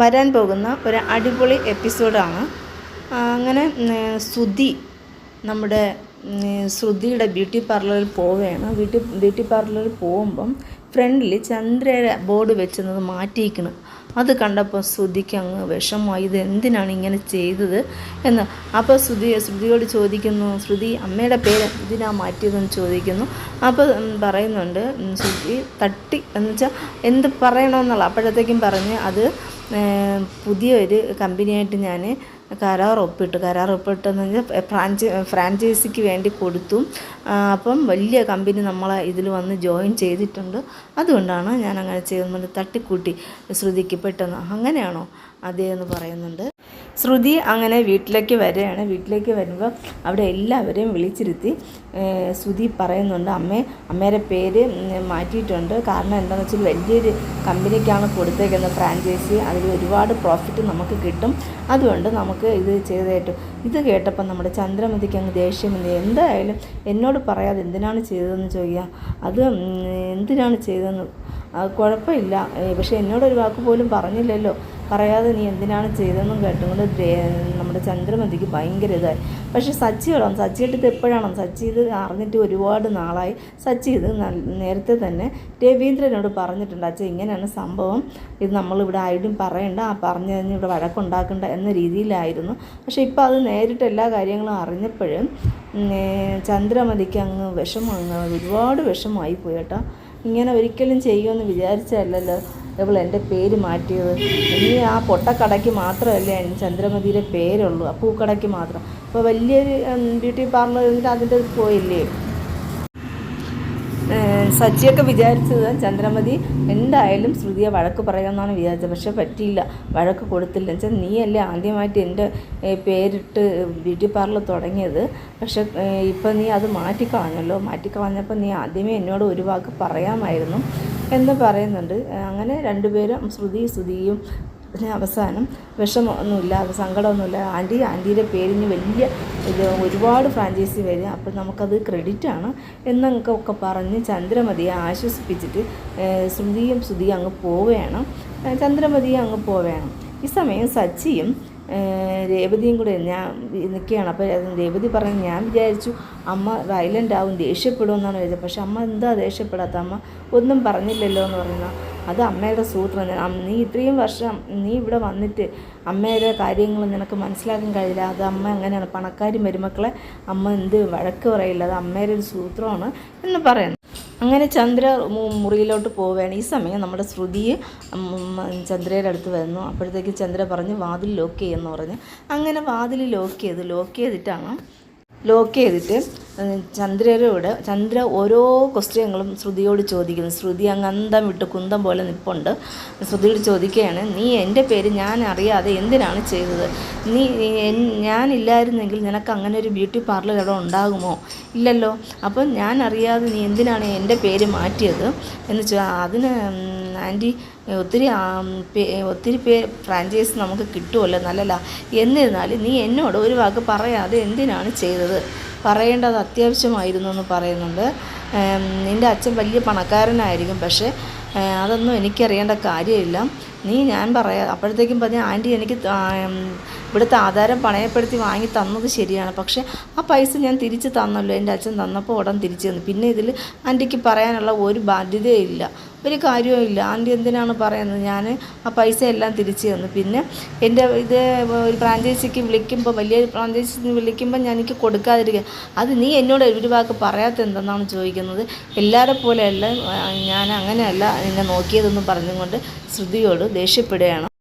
വരാൻ പോകുന്ന ഒരു അടിപൊളി എപ്പിസോഡാണ്. അങ്ങനെ ശ്രുതി നമ്മുടെ ശ്രുതിയുടെ ബ്യൂട്ടി പാർലറിൽ പോവുകയാണ്. ബ്യൂട്ടി ബ്യൂട്ടി പാർലറിൽ പോകുമ്പം ഫ്രണ്ടിൽ ചന്ദ്രയുടെ ബോർഡ് വെച്ചത് മാറ്റിയിരിക്കണം. അത് കണ്ടപ്പോൾ ശ്രുതിക്ക് അങ്ങ് വിഷമമായി ഇത് എന്തിനാണ് ഇങ്ങനെ ചെയ്തത്? എന്ന്. അപ്പോൾ ശ്രുതി ശ്രുതിയോട് ചോദിക്കുന്നു ശ്രുതി അമ്മയുടെ പേര് എന്തിനാ മാറ്റിയതെന്ന് ചോദിക്കുന്നു? അപ്പോൾ പറയുന്നുണ്ട് ശ്രുതി തട്ടി എന്ന് വെച്ചാൽ എന്ത് പറയണമെന്നുള്ള. അപ്പോഴത്തേക്കും പറഞ്ഞ് അത് പുതിയൊരു കമ്പനിയായിട്ട് ഞാൻ കരാർ ഒപ്പിട്ടു കരാർ ഒപ്പിട്ടെന്ന് പറഞ്ഞാൽ ഫ്രാഞ്ച് ഫ്രാഞ്ചൈസിക്ക് വേണ്ടി കൊടുത്തു. അപ്പം വലിയ കമ്പനി നമ്മളെ ഇതിൽ വന്ന് ജോയിൻ ചെയ്തിട്ടുണ്ട്. അതുകൊണ്ടാണ് ഞാൻ അങ്ങനെ ചെയ്യുന്നത് തട്ടിക്കൂട്ടി ശ്രുതിക്ക് പെട്ടെന്ന്. അങ്ങനെയാണോ അതേ എന്ന് പറയുന്നുണ്ട്? ശ്രുതി അങ്ങനെ വീട്ടിലേക്ക് വരികയാണ്. വീട്ടിലേക്ക് വരുമ്പോൾ അവിടെ എല്ലാവരെയും വിളിച്ചിരുത്തി ശ്രുതി പറയുന്നുണ്ട് അമ്മേ അമ്മയുടെ പേര് മാറ്റിയിട്ടുണ്ട്. കാരണം എന്താണെന്ന് വെച്ചാൽ വലിയൊരു കമ്പനിക്കാണ് കൊടുത്തേക്കുന്നത് ഫ്രാഞ്ചൈസി അതിൽ ഒരുപാട് പ്രോഫിറ്റ് നമുക്ക് കിട്ടും. അതുകൊണ്ട് നമുക്ക് ഇത് ചെയ്തേറ്റു ഇത് കേട്ടപ്പോൾ നമ്മുടെ ചന്ദ്രമതിക്ക് അങ്ങ് ദേഷ്യം എന്തായാലും എന്നോട് പറയാതെ എന്തിനാണ് ചെയ്തതെന്ന് ചോദിക്കുക അത് എന്തിനാണ് ചെയ്തതെന്ന് കുഴപ്പമില്ല. പക്ഷേ എന്നോടൊരു വാക്ക് പോലും പറഞ്ഞില്ലല്ലോ. പറയാതെ നീ എന്തിനാണ് ചെയ്തതെന്നും കേട്ടുകൊണ്ട് നമ്മുടെ ചന്ദ്രമതിക്ക് ഭയങ്കര ഇതായി. പക്ഷേ സച്ചി ഇടാം സച്ചി ഇട്ടിട്ട് എപ്പോഴാണോ? സച്ചി ഇത് അറിഞ്ഞിട്ട് ഒരുപാട് നാളായി. സച്ചി ഇത് നേരത്തെ തന്നെ രവീന്ദ്രനോട് പറഞ്ഞിട്ടുണ്ട്. അച്ഛൻ ഇങ്ങനെയാണ് സംഭവം. ഇത് നമ്മളിവിടെ ആയിട്ടും പറയണ്ട. ആ പറഞ്ഞു കഴിഞ്ഞ് ഇവിടെ വഴക്കുണ്ടാക്കണ്ട എന്ന രീതിയിലായിരുന്നു. പക്ഷേ ഇപ്പോൾ അത് നേരിട്ട് എല്ലാ കാര്യങ്ങളും അറിഞ്ഞപ്പോഴും ചന്ദ്രമതിക്ക് അങ്ങ് വിഷമം ഒരുപാട് വിഷമമായി പോയി കേട്ടോ. ഇങ്ങനെ ഒരിക്കലും ചെയ്യുമെന്ന് വിചാരിച്ചല്ലല്ലോ ഇവൾ എന്റെ പേര് മാറ്റിയത്. ഇനി ആ പൊട്ടക്കടയ്ക്ക് മാത്രമല്ലേ ചന്ദ്രമതിയുടെ പേരുള്ളൂ. ആ പൂക്കടയ്ക്ക് മാത്രം. അപ്പോൾ വലിയൊരു ബ്യൂട്ടി പാർലർ എന്നിട്ട് അതിന്റെ പോയില്ലേ? സച്ചിയൊക്കെ വിചാരിച്ചത് ചന്ദ്രമതി എന്തായാലും ശ്രുതിയെ വഴക്ക് പറയാമെന്നാണ് വിചാരിച്ചത്. പക്ഷെ പറ്റിയില്ല. വഴക്ക് കൊടുത്തില്ല. വെച്ചാൽ നീയല്ലേ ആദ്യമായിട്ട് എന്റെ പേരിട്ട് ബ്യൂട്ടി പാർലർ തുടങ്ങിയത്. പക്ഷെ ഇപ്പം നീ അത് മാറ്റിക്കളഞ്ഞല്ലോ. മാറ്റിക്കളഞ്ഞപ്പോൾ നീ ആദ്യമേ എന്നോട് ഒരു വാക്ക് പറയാമായിരുന്നു. എന്ന് പറയുന്നുണ്ട്. അങ്ങനെ രണ്ടുപേരും ശ്രുതി ശ്രുതിയും പിന്നെ അവസാനം വിഷമമൊന്നുമില്ല സങ്കടമൊന്നുമില്ല. ആന്റി ആന്റിയുടെ പേരിന് വലിയ ഒരുപാട് ഫ്രാഞ്ചൈസി വരും. അപ്പം നമുക്കത് ക്രെഡിറ്റാണ് എന്നൊക്കെ ഒക്കെ പറഞ്ഞ് ചന്ദ്രമതിയെ ആശ്വസിപ്പിച്ചിട്ട് ശ്രുതിയും ശ്രുതിയും അങ്ങ് പോവുകയാണ്. ചന്ദ്രമതിയും അങ്ങ് പോവുകയാണ്. ഈ സമയം സച്ചിയും രേവതിയും കൂടെ ഞാൻ നിൽക്കുകയാണ്. അപ്പോൾ രേവതി പറഞ്ഞു ഞാൻ വിചാരിച്ചു അമ്മ വയലന്റ് ആവും ദേഷ്യപ്പെടുമെന്നാണ് വിചാരിച്ചത്. പക്ഷേ അമ്മ എന്താ ദേഷ്യപ്പെടാത്ത അമ്മ ഒന്നും പറഞ്ഞില്ലല്ലോ എന്ന് പറയുന്ന അത് അമ്മയുടെ സൂത്രം. നീ ഇത്രയും വർഷം നീ ഇവിടെ വന്നിട്ട് അമ്മയുടെ കാര്യങ്ങൾ നിനക്ക് മനസ്സിലാക്കാൻ കഴിയില്ല. അത് അമ്മ അങ്ങനെയാണ് പണക്കാരി മരുമക്കളെ അമ്മ എന്ത് വഴക്ക് പറയില്ല. അത് അമ്മയുടെ ഒരു സൂത്രമാണ് എന്ന് പറയുന്നു. അങ്ങനെ ചന്ദ്ര മുറിയിലോട്ട് പോവുകയാണ്. ഈ സമയം നമ്മുടെ ശ്രുതി ചന്ദ്രയുടെ അടുത്ത് വരുന്നു. അപ്പോഴത്തേക്ക് ചന്ദ്ര പറഞ്ഞ് വാതിൽ ലോക്ക് ചെയ്യുമെന്ന് പറഞ്ഞ്. അങ്ങനെ വാതിൽ ലോക്ക് ചെയ്ത് ലോക്ക് ചെയ്തിട്ടാണ് ലോക്ക് ചെയ്തിട്ട് ചന്ദ്രരോട് ചന്ദ്ര ഓരോ ക്വസ്റ്റ്യങ്ങളും ശ്രുതിയോട് ചോദിക്കുന്നു. ശ്രുതി അങ്ങ് അന്തം വിട്ട് കുന്തം പോലെ നിൽപ്പുണ്ട് ശ്രുതിയോട് ചോദിക്കുകയാണ് നീ എന്റെ പേര് ഞാൻ അറിയാതെ എന്തിനാണ് ചെയ്തത്? നീ ഞാനില്ലായിരുന്നെങ്കിൽ നിനക്ക് അങ്ങനെ ഒരു ബ്യൂട്ടി പാർലർ ഇവിടെ ഉണ്ടാകുമോ? ഇല്ലല്ലോ. അപ്പം ഞാൻ അറിയാതെ നീ എന്തിനാണ് എന്റെ പേര് മാറ്റിയത്? എന്ന് വെച്ചാൽ അതിന് ആന്റി ഒത്തിരി ഒത്തിരി പേ ഫ്രാഞ്ചൈസ് നമുക്ക് കിട്ടുമല്ലോ നല്ലല്ല എന്നിരുന്നാലും നീ എന്നോട് ഒരു വാക്ക് പറയാതെ എന്തിനാണ് ചെയ്തത്? പറയേണ്ടത് അത്യാവശ്യമായിരുന്നു എന്ന് പറയുന്നുണ്ട്. നിന്റെ അച്ഛൻ വലിയ പണക്കാരനായിരിക്കും പക്ഷേ അതൊന്നും എനിക്കറിയേണ്ട കാര്യമില്ല. നീ ഞാൻ പറയാം അപ്പോഴത്തേക്കും പറഞ്ഞ ആന്റി എനിക്ക് ഇവിടുത്തെ ആധാരം പണയപ്പെടുത്തി വാങ്ങി തന്നത് ശരിയാണ്. പക്ഷേ ആ പൈസ ഞാൻ തിരിച്ച് തന്നല്ലോ. എന്റെ അച്ഛൻ തന്നപ്പോൾ ഉടൻ തിരിച്ചു തന്നു. പിന്നെ ഇതിൽ ആന്റിക്ക് പറയാനുള്ള ഒരു ബാധ്യതയില്ല ഒരു കാര്യവും ഇല്ല. ആന്റി എന്തിനാണ് പറയുന്നത്? ഞാൻ ആ പൈസ എല്ലാം തിരിച്ചു തന്നു. പിന്നെ എന്റെ ഇത് ഒരു ഫ്രാഞ്ചൈസിക്ക് വിളിക്കുമ്പോൾ വലിയ ഫ്രാഞ്ചൈസിന് വിളിക്കുമ്പോൾ ഞാൻ എനിക്ക് കൊടുക്കാതിരിക്കുക അത് നീ എന്നോട് ഒരു വാക്ക് പറയാത്ത എന്തെന്നാണ് ചോദിക്കുന്നത്? എല്ലാവരെ പോലെയല്ല ഞാൻ അങ്ങനെയല്ല എന്നെ നോക്കിയതെന്ന് പറഞ്ഞുകൊണ്ട് ശ്രുതിയോട് ദേഷ്യപ്പെടുകയാണ്.